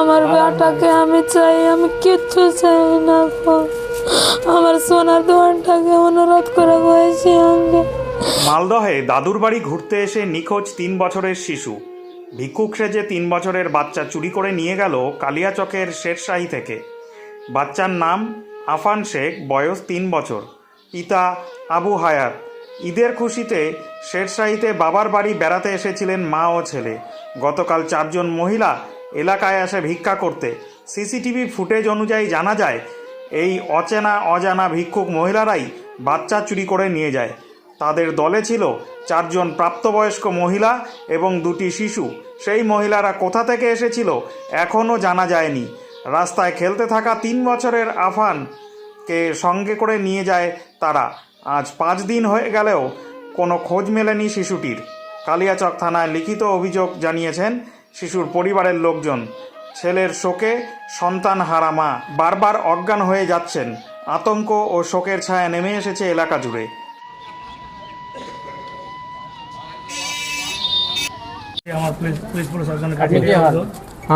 আমার বেটাকে আমি চাই, আমি কিচ্ছু চাই না। আমার সোনার দোকানটাকে অনুরোধ করে বলেছি আমি মালদহে দাদুর বাড়ি ঘুরতে এসে নিখোঁজ তিন বছরের শিশু। ভিক্ষুক সেজে তিন বছরের বাচ্চা চুরি করে নিয়ে গেল কালিয়াচকের শেরশাহী থেকে। বাচ্চার নাম আফান শেখ, বয়স তিন বছর। পিতা আবু হায়াত। ঈদের খুশিতে শেরশাহীতে বাবার বাড়ি বেড়াতে এসেছিলেন মা ও ছেলে। গতকাল চারজন মহিলা এলাকায় আসে ভিক্ষা করতে। সিসিটিভি ফুটেজ অনুযায়ী জানা যায়, এই অচেনা অজানা ভিক্ষুক মহিলারাই বাচ্চা চুরি করে নিয়ে যায়। তাদের দলে ছিল চারজন প্রাপ্তবয়স্ক মহিলা এবং দুটি শিশু। সেই মহিলারা কোথা থেকে এসেছিল এখনও জানা যায়নি। রাস্তায় খেলতে থাকা তিন বছরের আফানকে সঙ্গে করে নিয়ে যায় তারা। আজ পাঁচ দিন হয়ে গেলেও কোনো খোঁজ মেলেনি শিশুটির। কালিয়াচক থানায় লিখিত অভিযোগ জানিয়েছেন শিশুর পরিবারের লোকজন। ছেলের শোকে সন্তান হারা মা বারবার অজ্ঞান হয়ে যাচ্ছেন। আতঙ্ক ও শোকের ছায়া নেমে এসেছে এলাকা জুড়ে?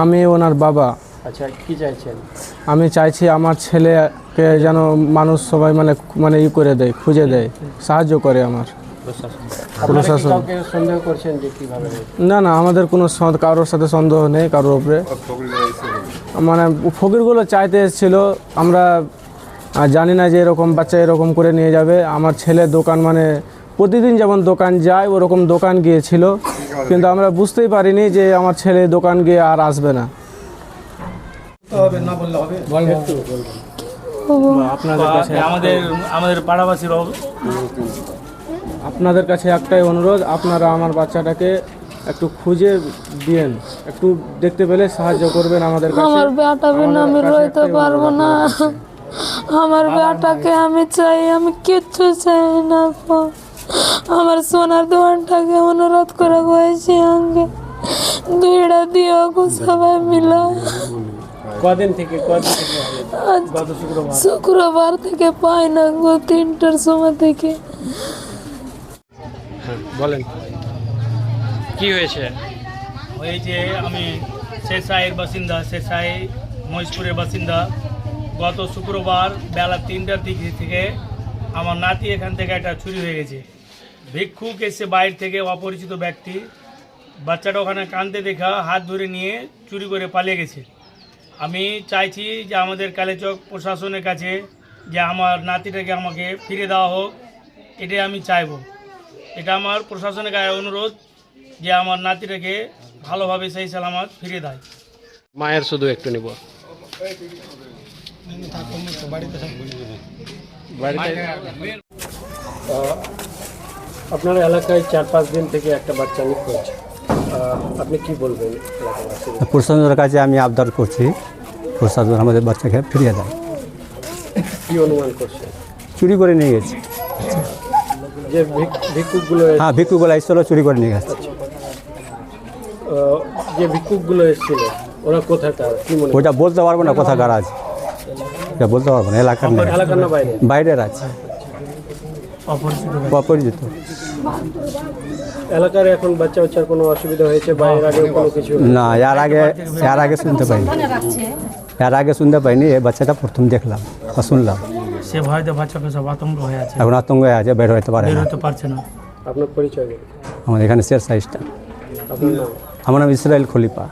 আমি ওনার বাবা। আচ্ছা কি চাইছেন? আমি চাইছি আমার ছেলেকে যেন মানুষ সবাই মানে মানে ই করে দেয় খুঁজে দেয় সাহায্য করে আমার। প্রশাসন। সন্দেহ করছেন যে কীভাবে? না না আমাদের কোনো কারোর সাথে সন্দেহ নেই কারোর উপরে। মানে ফকিরগুলো চাইতে এসেছিল আমরা জানি না যে এরকম বাচ্চা এরকম করে নিয়ে যাবে। আমার ছেলে দোকান মানে প্রতিদিন যেমন দোকান যায় ওরকম দোকান গিয়েছিল। কিন্তু আমরা বুঝতেই পারিনি যে আমার ছেলে দোকান গিয়ে আর আসবে না। আপনাদের আমাদের আমাদের পাড়াবাসীর আপনাদের কাছে একটাই অনুরোধ আপনারা আমার বাচ্চাটাকে একটু খুঁজে দিয়েন একটু দেখতে পেলে সাহায্য করবেন আমাদের কাছে। আমার বেটা বিনা আমি রইতে পারব না। আমার বেটাকে আমি চাই আমি কিচ্ছু চাই না। আমার সোনার দোকানটাকে অনুরোধ করে বলেছি আমি দুইটা দিও গো সবাই মিলে। কদিন থেকে কদিন থেকে শুক্রবার থেকে পাই না গো তিনটার সময় থেকে। কি হয়েছে? ওই যে আমি শেরশাহের বাসিন্দা শেরশাহী মহেশপুরের বাসিন্দা। গত শুক্রবার বেলা তিনটার দিক থেকে আমার নাতি এখান থেকে একটা চুরি হয়ে গেছে। ভিক্ষুক এসে বাইরে থেকে অপরিচিত ব্যক্তি বাচ্চাটা ওখানে কাঁদতে দেখা হাত ধরে নিয়ে চুরি করে পালিয়ে গেছে। আমি চাইছি যে আমাদের কালেচক প্রশাসনের কাছে যে আমার নাতিটাকে আমাকে ফিরে দেওয়া হোক এটাই আমি চাইব। এটা আমার প্রশাসনের কাছে অনুরোধ যে আমার নাতিটাকে ভালোভাবে সেই সালামত ফিরে দেয়। মায়ের শুধু একটু নিব। আপনার এলাকায় চার পাঁচ দিন থেকে একটা বাচ্চা নিখোঁজ। আহ, আপনি কি বলবেন প্রশাসনের কাছে আমি আবদার করছি প্রশাসন আমাদের বাচ্চাকে ফিরিয়ে দেয়। কি অনুমান করছে চুরি করে নিয়ে গেছে। যে ভিক- ভিক্ষুকগুলো হ্যাঁ ভিক্ষুগুলো এসেছিল চুরি করে নিয়ে গেছে। যে ভিক্ষুকগুলো এসেছিল ওরা কোথাকার কি মনে ওইটা বলতে পারব না কোথাকার আছে। এটা বলতে পারব না এলাকার না বাইরে বাইরের আছে। অপরিচিত। এলাকার এখন বাচ্চা বাচ্চার কোনো অসুবিধা হয়েছে বা এর আগেও কোনো কিছু? না এর আগে এর আগে শুনতে পাইনি। এর আগে শুনতে পাইনি এই বাচ্চাটা প্রথম দেখলাম বা শুনলাম। সে ভয়তে চোখে সব আতঙ্ক হয়ে আছে। এখন আতঙ্ক হয়ে আছে বের হতে পারে বের না। হতে পারছে না। আপনার পরিচয় দিন আমাদের এখানে শেষ সাইজটা। আপনার নাম? আমার নাম ইসরায়েল খলিফা।